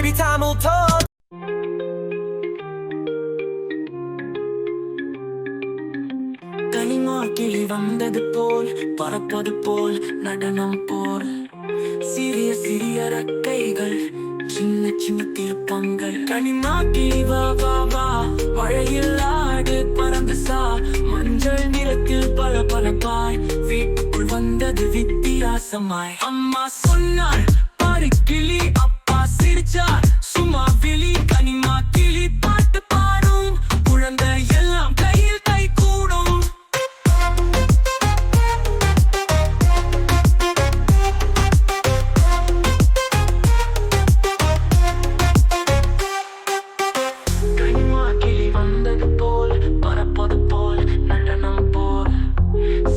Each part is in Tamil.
baby Tamil talk. கனிமா கிளி வந்தது போல் பறப்பது போல் நடனம் போல். சிறிய சிறிய ரக்கைகள் சின்ன சின்ன திருப்பங்கள். கனிமா கிளி வா வா வா. மழையில் ஆடு பறந்து சா. மஞ்சள் நிறத்தில் பல பரப்பாய் வீட்டுக்குள் வந்தது வித்தியாசமாய். அம்மா சொன்னாள் பாரு கிளி வந்தது போல் பறப்பது போல் நடனம் போல்.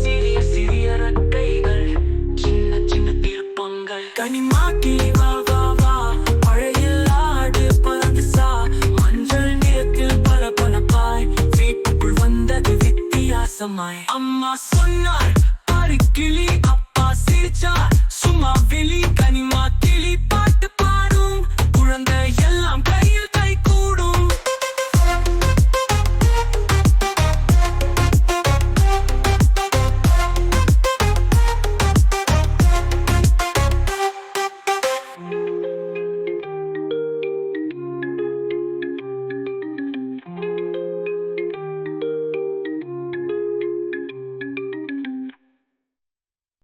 சிறிய சிறிய ரக்கைகள் சின்ன சின்ன திருப்பங்கள். கனிமா வா வா வா. மழையில் ஆடு பறந்து சா. மஞ்சள் நிறத்தில் பல பலப்பாய் வீட்டுக்குள் வந்தது வித்தியாசமாய். அம்மா சொன்னார் அப்பா சிரிச்சார்.